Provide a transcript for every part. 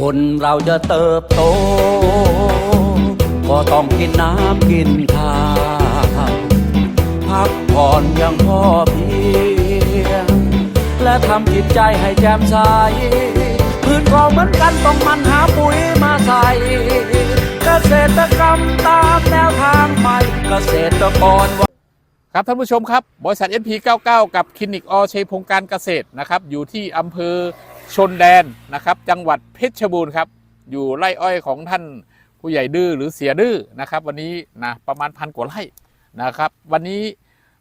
คนเราจะเติบโต ก็ต้องกินน้ำกินข้าวพักผ่อนอย่างพอเพียง และทำจิตใจให้แจ่มใสพืชก็เหมือนกันต้องมันหาปุ๋ยมาใส่เกษตรกรรมตามแนวทางใหม่เกษตรกรครับท่านผู้ชมครับ บริษัท SP99 กับคลินิกอชัยพงการเกษตรนะครับอยู่ที่อำเภอ ชนแดนนะครับ จังหวัดเพชรบูรณ์ครับ อยู่ไร่อ้อยของท่านผู้ใหญ่ดื้อหรือเสียดื้อนะครับ วันนี้นะประมาณพันกว่าไร่นะครับ วันนี้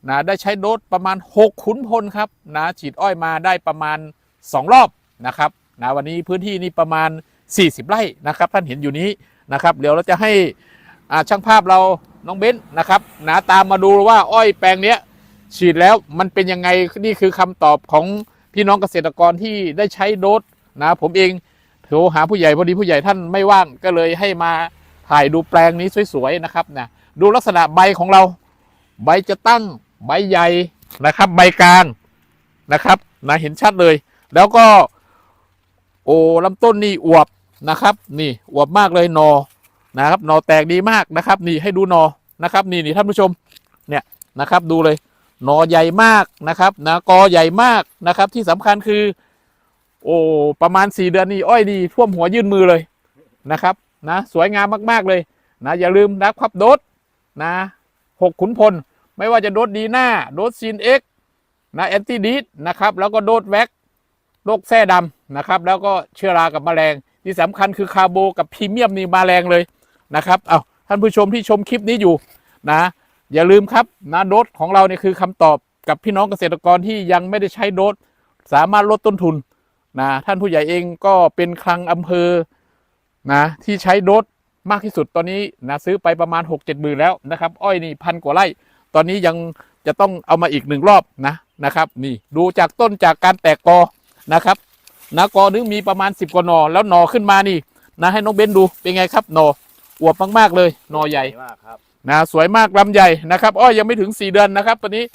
นะได้ใช้โดสประมาณ 6 ขุนพลครับนะฉีดอ้อยมาได้ประมาณ 2 รอบนะครับนะวันนี้พื้นที่นี่ประมาณ 40 ไร่นะครับ ท่านเห็นอยู่นี้นะครับ เดี๋ยวเราจะให้อาช่างภาพเราน้องเบ้นนะครับนะตามมาดูว่าอ้อยแปลงเนี้ยฉีดแล้วมันเป็นยังไงนี่คือคำตอบของ พี่น้องเกษตรกรที่ได้ใช้โดสนะผมเองโทรหาผู้ใหญ่พอดีผู้ใหญ่ท่านไม่ว่างก็เลยให้มาถ่ายดูแปลงนี้สวยๆนะครับนะดูลักษณะใบของเรา ใบจะตั้งใบใหญ่นะครับ ใบกลางนะครับนะเห็นชัดเลย แล้วก็ โอ้ลำต้นนี่อวบนะครับ นี่อวบมากเลยนอนะครับนอแตกดีมากนะครับ นี่ให้ดูนอนะครับ นี่นี่ท่านผู้ชมเนี่ยนะครับ ดูเลย หนอใหญ่มากนะครับนะกอใหญ่มากนะครับ ที่สำคัญคือ โอ้ประมาณ 4 เดือนนี่อ้อยดีท่วมหัวยื่นมือเลยนะครับนะสวยงามมากๆเลยนะอย่าลืมนะครับโดสนะหกขุนพล ไม่ว่าจะโดสดีหน้าโดสซีนเอ็กนะแอนตี้ดีดนะครับแล้วก็โดสแว็กโรคแส้ดำนะครับ แล้วก็เชื้อรากับแมลง ที่สำคัญคือคาร์โบกับพรีเมียมนี่มาแรงเลยนะครับเอาท่านผู้ชมที่ชมคลิปนี้อยู่นะ อย่าลืมครับนะโดสของเราเนี่ยคือคำตอบกับพี่น้องเกษตรกรที่ยังไม่ได้ใช้โดสสามารถลดต้นทุนนะท่านผู้ใหญ่เองก็เป็นคลังอำเภอนะที่ใช้โดสมากที่สุดตอนนี้นะซื้อไปประมาณ 6 7หมื่นแล้วนะครับ อ้อยนี่พันกว่าไร่ ตอนนี้ยังจะต้องเอามาอีกหนึ่งรอบนะนะครับ นี่ดูจากต้นจากการแตกกอนะครับนะกอนึงมีประมาณ 10กว่าหนอแล้วหนอขึ้นมานี่นะให้น้องเบนดูเป็นไงครับหนอ อวบมากๆเลยหนอใหญ่มากครับนะสวยมากลำใหญ่นะครับอ้อยยังไม่ถึง 4 เดือนนะครับตอนนี้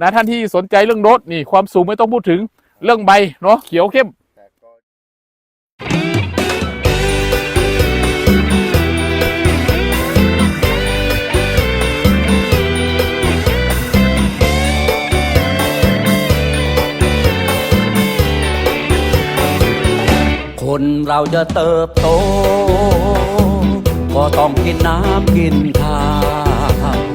นะท่านที่สนใจเรื่องโดสนี่ความสูงไม่ต้องพูดถึงเรื่องใบเนาะเขียวเข้มแต่ก็คนเราจะเติบโตก็ ต้องกินน้ำกินทา